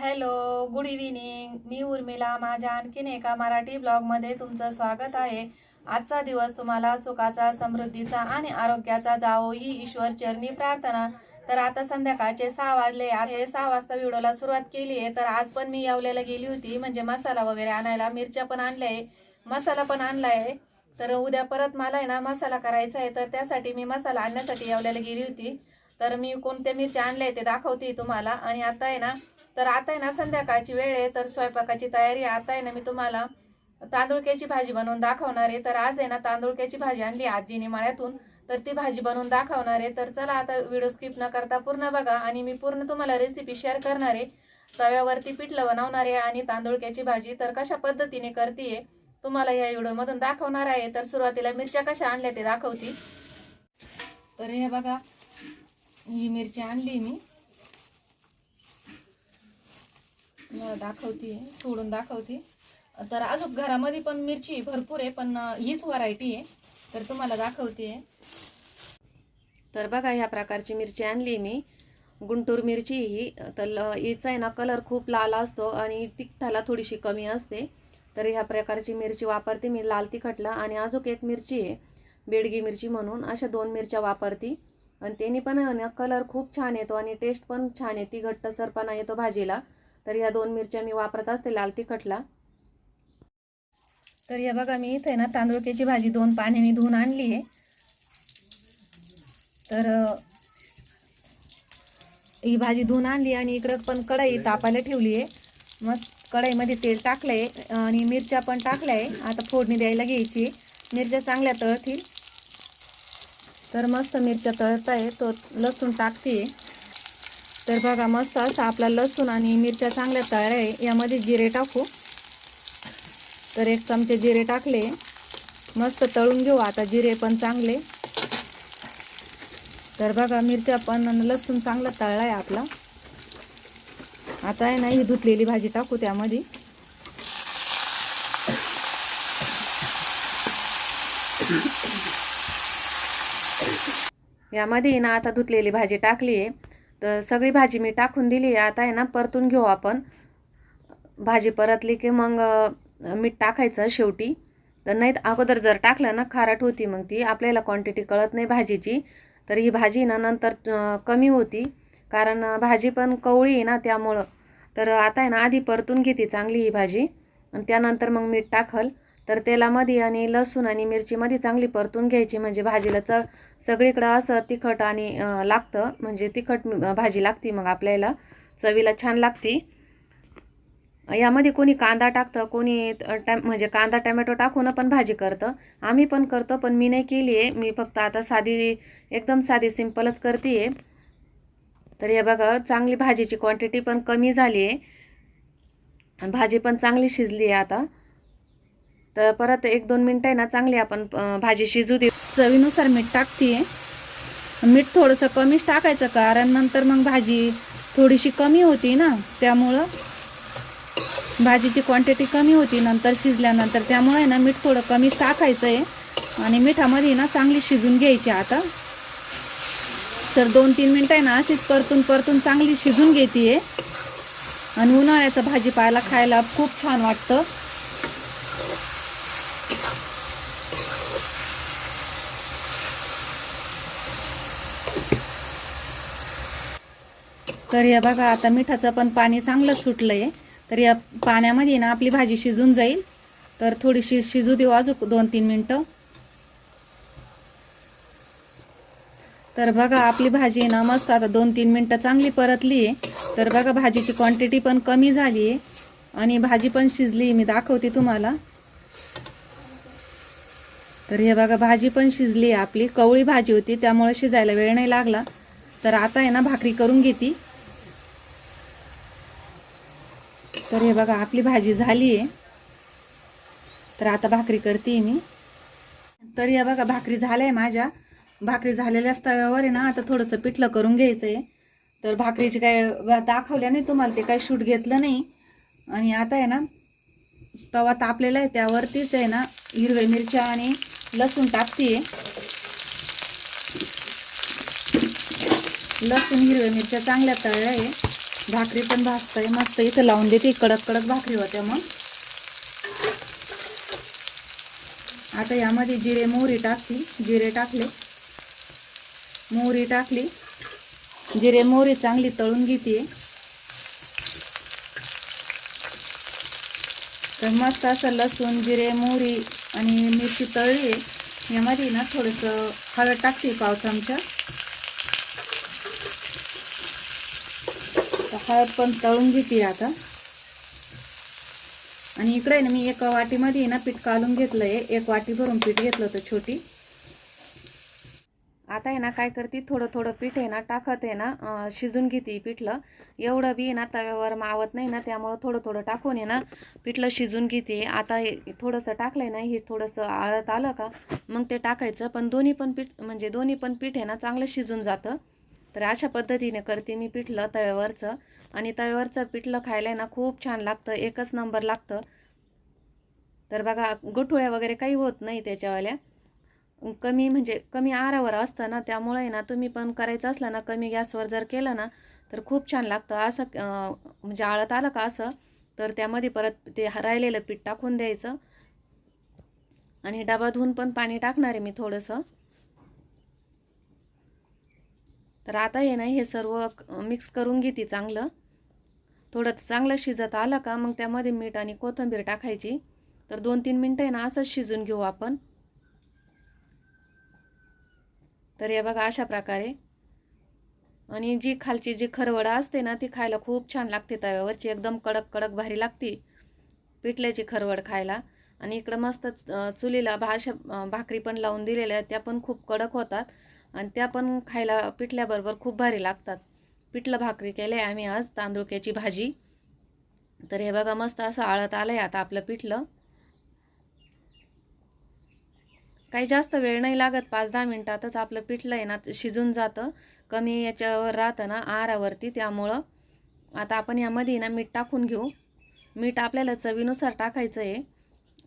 Hello good evening. मी उर्मिला. माझ्या आणखीन एका मराठी ब्लॉगमध्ये तुमचं स्वागत आहे. आजचा दिवस तुम्हाला सुखाचा समृद्धीचा आणि आरोग्याचा जावो ही ईश्वर चरणी प्रार्थना. तर आता संध्याकाळचे सहा वाजले. आहे सहा वाजता व्हिडिओला सुरुवात केली आहे. तर आज पण मी येवल्याला गेली होती. म्हणजे मसाला वगैरे आणायला मिरच्या पण आणल्या आहे. मसाला पण आणला आहे. तर उद्या परत मला आहे ना मसाला करायचा आहे. तर त्यासाठी मी मसाला आणण्यासाठी येवल्याला गेली होती. तर मी कोणत्या मिरच्या आणल्या ते दाखवते तुम्हाला. आणि आता आहे ना तर आता आहे ना संध्याकाळची वेळ आहे तर स्वयंपाकाची तयारी आहे. आता आहे ना मी तुम्हाला तांदुळक्याची भाजी बनवून दाखवणार आहे. तर आज आहे ना तांदुळक्याची भाजी आणली आजीने माळ्यातून. तर ती भाजी बनवून दाखवणार आहे. तर चला आता व्हिडिओ स्किप न करता पूर्ण बघा आणि मी पूर्ण तुम्हाला रेसिपी शेअर करणार आहे. तव्यावरती पिठलं बनवणार आहे आणि तांदुळक्याची भाजी तर कशा पद्धतीने करते तुम्हाला या व्हिडिओमधून दाखवणार आहे. तर सुरुवातीला मिरच्या कशा आणल्या ते दाखवते तर हे बघा ही मिरची आणली मी तुम्हाला दाखवते सोडून दाखवते. तर अजून घरामध्ये पण मिरची भरपूर आहे पण हीच व्हरायटी आहे. तर तुम्हाला दाखवते. तर बघा ह्या प्रकारची मिरची आणली मी. गुंटूर मिरची ही तर ल- हिचा आहे ना कलर खूप लाल असतो आणि तिखटाला थोडीशी कमी असते. तर ह्या प्रकारची मिरची वापरते मी लाल तिखटला. आणि अजून एक मिरची आहे बेडगी मिरची म्हणून. अशा दोन मिरच्या वापरते. आणि त्यांनी पण कलर खूप छान येतो आणि टेस्ट पण छान येते घट्टसरपणा येतो भाजीला. तर या दोन मिरच्या मी वापरत असते लाल तिखटला. तर हे बघा मी इथे ना तांदूळक्याची भाजी दोन पाण्याने धुवून आणली आहे. तर ही भाजी धुवून आणली आणि इकडं पण कढई तापायला ठेवली आहे. मस्त कढईमध्ये तेल टाकलं आहे आणि मिरच्या पण टाकल्या आहे आता फोडणी द्यायला घ्यायची. मिरच्या चांगल्या तळतील. तर मस्त मिरच्या तळत आहे तो लसूण टाकते. तर बघा मस्त असा आपला लसूण आणि मिरच्या चांगल्या तळ्या आहे. यामध्ये जिरे टाकू. तर एक चमचे जिरे टाकले. मस्त तळून घेऊ. आता जिरे पण चांगले. तर बघा मिरच्या पण आणि लसूण चांगला तळला आहे आपला. आता आहे ना ही धुतलेली भाजी टाकू त्यामध्ये. यामध्ये ना आता धुतलेली भाजी टाकली आहे. तर सगळी भाजी मी टाकून दिली आता आहे ना परतून घेऊ आपण. भाजी परतली की मग मीठ टाकायचं शेवटी. तर नाही अगोदर जर टाकलं ना खारट होती मग ती. आपल्याला क्वांटिटी कळत नाही भाजीची. तर ही भाजी ना नंतर कमी होती. कारण भाजी पण कवळी आहे ना त्यामुळं. तर आता आहे ना आधी परतून घेते चांगली ही भाजी. आणि त्यानंतर मग मीठ टाकल. तर तेलामध्ये आणि लसूण आणि मिरचीमध्ये चांगली परतून घ्यायची. म्हणजे भाजीला च सगळीकडं असं तिखट आणि लागतं. म्हणजे तिखट भाजी लागते मग आपल्याला. चवीला छान लागते. यामध्ये कोणी कांदा टाकतं कोणी टॅम म्हणजे कांदा टॅमॅटो टाकून पण भाजी करतं. आम्ही पण करतो पण मी नाही केली आहे. मी फक्त आता साधी एकदम साधी सिंपलच करते आहे तर हे बघा चांगली भाजीची क्वांटिटी पण कमी झाली आहे आणि भाजी पण चांगली शिजली आहे आता. तर परत एक दोन मिनटं आहे ना चांगली आपण भाजी शिजू दे चवीनुसार मीठ टाकते मीठ थोडंसं कमीच टाकायचं कारण नंतर मग भाजी थोडीशी कमी होती ना त्यामुळं भाजीची क्वांटिटी कमी होती नंतर शिजल्यानंतर. त्यामुळे आहे ना मीठ थोडं कमी टाकायचं आहे आणि मिठामध्ये ना चांगली शिजून घ्यायची आता. तर दोन तीन मिनटं आहे ना अशीच परतून परतून चांगली शिजून घेते आणि उन्हाळ्याचं भाजीपाला खायला खूप छान वाटतं. तर या बघा आता मिठाचं पण पाणी चांगलं सुटलं आहे तर या पाण्यामध्ये ना आपली भाजी शिजून जाईल. तर थोडीशी शिजू देऊ अजून दोन तीन मिनटं. तर बघा आपली भाजी ना मस्त आता दोन तीन मिनटं चांगली परतली आहे. तर बघा भाजीची क्वांटिटी पण कमी झाली आहे. आणि भाजी पण शिजली मी दाखवते तुम्हाला. तर हे बघा भाजी पण शिजली आहे आपली. कवळी भाजी होती त्यामुळे शिजायला वेळ नाही लागला. तर आता आहे ना भाकरी करून घेते. तर हे बघा आपली भाजी झाली आहे तर आता भाकरी करते मी. तर हे बघा भाकरी झाल्या आहे माझ्या. भाकरी झालेल्या तव्यावर आहे ना आता थोडंसं पिठलं करून घ्यायचं आहे तर भाकरीची काय दाखवल्या नाही तुम्हाला ते काही शूट घेतलं नाही. आणि आता आहे ना तवा तापलेला आहे त्यावरतीच आहे ना हिरव्या मिरच्या आणि लसूण टाकते लसूण हिरव्या मिरच्या चांगल्या तळल्या आहे. भाकरी पण भाजताय. मस्त इथं लावून देते. कडक कडक भाकरी होत्या मग. आता यामध्ये जिरे मोहरी टाकली जिरे टाकले. मोहरी टाकली. जिरे मोहरी चांगली तळून घेते. तर मस्त असं लसूण जिरे मोहरी आणि मिरची तळली. आहे यामध्ये ना थोडंसं हळद टाकते पाव चमचा. हळद पण तळून घेते आता. आणि इकडे आहे ना मी एका वाटीमध्ये ना पीठ काढून घेतलं आहे एक वाटी भरून पीठ घेतलं होतं छोटी. आता आहे ना काय करते थोडं थोडं पीठ आहे ना टाकत आहे ना शिजून घेते पिठलं. एवढं बी ना तव्यावर मावत नाही ना त्यामुळं थोडं थोडं टाकून आहे ना पिठलं शिजून घेते. आता हे थोडंसं टाकलं आहे ना हे थोडंसं आळत आलं का मग ते टाकायचं. पण दोन्ही पण पीठ म्हणजे दोन्ही पण पीठ आहे ना चांगलं शिजून जातं. तर अशा पद्धतीने करते मी पिठलं तव्यावरचं. आणि तव्यावरचं पिठलं खायला आहे ना खूप छान लागतं एकच नंबर लागतं. तर बघा गुठुळ्या वगैरे काही होत नाही त्याच्यावाल्या. कमी म्हणजे कमी आरावर असतं ना त्यामुळे ना तुम्ही पण करायचं असलं ना कमी गॅसवर जर केलं ना तर खूप छान लागतं. असं म्हणजे आळत आलं का असं तर त्यामध्ये परत ते राहिलेलं पीठ टाकून द्यायचं. आणि डबा धुवून पण पाणी टाकणार आहे मी थोडंसं. तर आता हे नाही हे सर्व मिक्स करून घेते चांगलं. थोडं चांगलं शिजत आलं का मग त्यामध्ये मीठ आणि कोथिंबीर टाकायची. तर दोन तीन मिनटं आहे ना असंच शिजून घेऊ आपण. तर हे बघा अशा प्रकारे. आणि जी खालची जी खरवड असते ना ती खायला खूप छान लागते तव्यावरची. एकदम कडक कडक भारी लागते पिठल्याची खरवड खायला. आणि इकडं मस्त चुलीला भाषा भाकरी पण लावून दिलेल्या आहेत त्या पण खूप कडक होतात. आणि त्या पण खायला पिठल्याबरोबर खूप भारी लागतात. पिठलं भाकरी केलं आहे आम्ही आज तांदुळक्याची भाजी. तर हे बघा मस्त असं आळत आलं आहे आता आपलं पिठलं. काही जास्त वेळ नाही लागत पाच दहा मिनटातच आपलं पिठलं आहे ना शिजून जातं. कमी याच्यावर राहतं ना आरावरती त्यामुळं. आता आपण यामध्ये ना मीठ टाकून घेऊ. मीठ आपल्याला चवीनुसार टाकायचं आहे.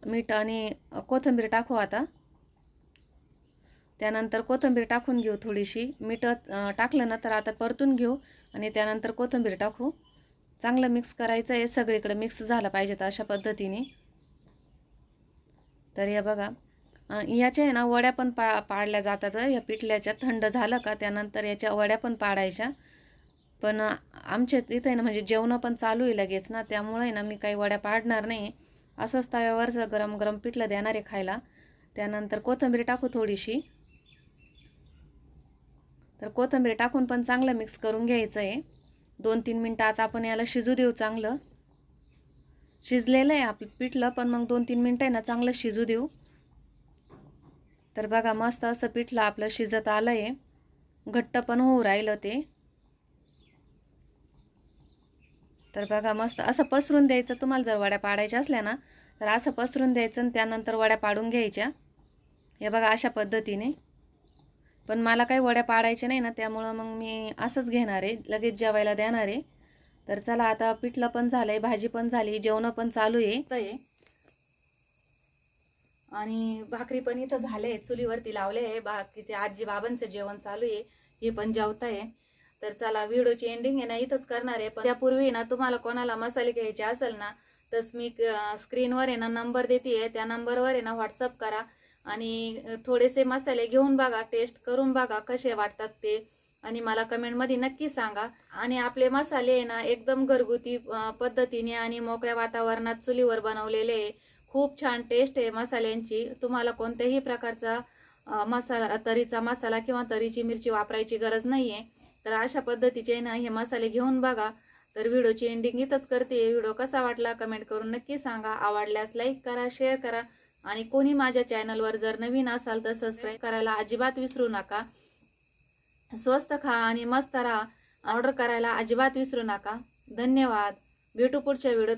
मीठ आणि कोथिंबीर टाकू आता. त्यानंतर कोथिंबीर टाकून घेऊ थोडीशी. मीठ टाकलं ना तर आता परतून घेऊ आणि त्यानंतर कोथिंबीर टाकू. चांगलं मिक्स करायचं आहे. सगळीकडे मिक्स झालं पाहिजे अशा पद्धतीने. तर हे बघा याच्या आहे ना वड्या पण पा पाडल्या जातात. या पिठल्याच्या थंड झालं का त्यानंतर याच्या वड्या पण पाडायच्या. पण आमच्या इथं आहे ना म्हणजे जेवणं पण चालू आहे लगेच ना. त्यामुळे ना मी काही वड्या पाडणार नाही. असंच तव्यावरचं गरम गरम पिठलं देणार आहे खायला. त्यानंतर कोथिंबीर टाकू थोडीशी. तर कोथिंबीर टाकून पण चांगलं मिक्स करून घ्यायचं आहे दोन तीन मिनटं आता आपण याला शिजू देऊ चांगलं. शिजलेलं आहे आपलं पिठलं पण मग दोन तीन मिनटं आहे ना चांगलं शिजू देऊ. तर बघा मस्त असं पिठलं आपलं शिजत आलं आहे घट्ट पण होऊ राहिलं ते. तर बघा मस्त असं पसरून द्यायचं. तुम्हाला जर वड्या पाडायच्या असल्या ना तर असं पसरून द्यायचं आणि त्यानंतर वड्या पाडून घ्यायच्या. हे बघा अशा पद्धतीने. पण मला काही वड्या पाडायच्या नाही ना त्यामुळं मग मी असंच घेणार आहे लगेच जेवायला देणार आहे. तर चला आता पिठलं पण झालंय भाजी पण झाली जेवणं पण चालू आहे. आणि भाकरी पण इथं झाले चुलीवरती लावले आहे. बाकीचे आजी बाबांचं जेवण चालू आहे हे पण जेवताय. तर चला व्हिडिओची एंडिंग आहे ना इथंच करणार आहे. पण त्यापूर्वी ना तुम्हाला कोणाला मसाले घ्यायचे असेल ना तर मी स्क्रीनवर आहे ना नंबर देते त्या नंबरवर आहे ना व्हॉट्सअप करा. आणि थोडेसे मसाले घेऊन बघा टेस्ट करून बघा कसे वाटतात ते. आणि मला कमेंटमध्ये नक्की सांगा. आणि आपले मसाले आहे ना एकदम घरगुती पद्धतीने आणि मोकळ्या वातावरणात चुलीवर बनवलेले आहे. खूप छान टेस्ट आहे मसाल्यांची. तुम्हाला कोणत्याही प्रकारचा मसाला तरीचा मसाला किंवा तरीची मिरची वापरायची गरज नाही आहे तर अशा पद्धतीचे ना हे मसाले घेऊन बघा. तर व्हिडिओची एंडिंग इथंच करते. व्हिडिओ कसा वाटला कमेंट करून नक्की सांगा. आवडल्यास लाईक करा शेअर करा. आणि कोणी माझ्या चॅनलवर जर नवीन असाल तर सबस्क्राईब करायला अजिबात विसरू नका. स्वस्त खा आणि मस्त राहा. ऑर्डर करायला अजिबात विसरू नका. धन्यवाद. भेटू पुढच्या व्हिडिओत.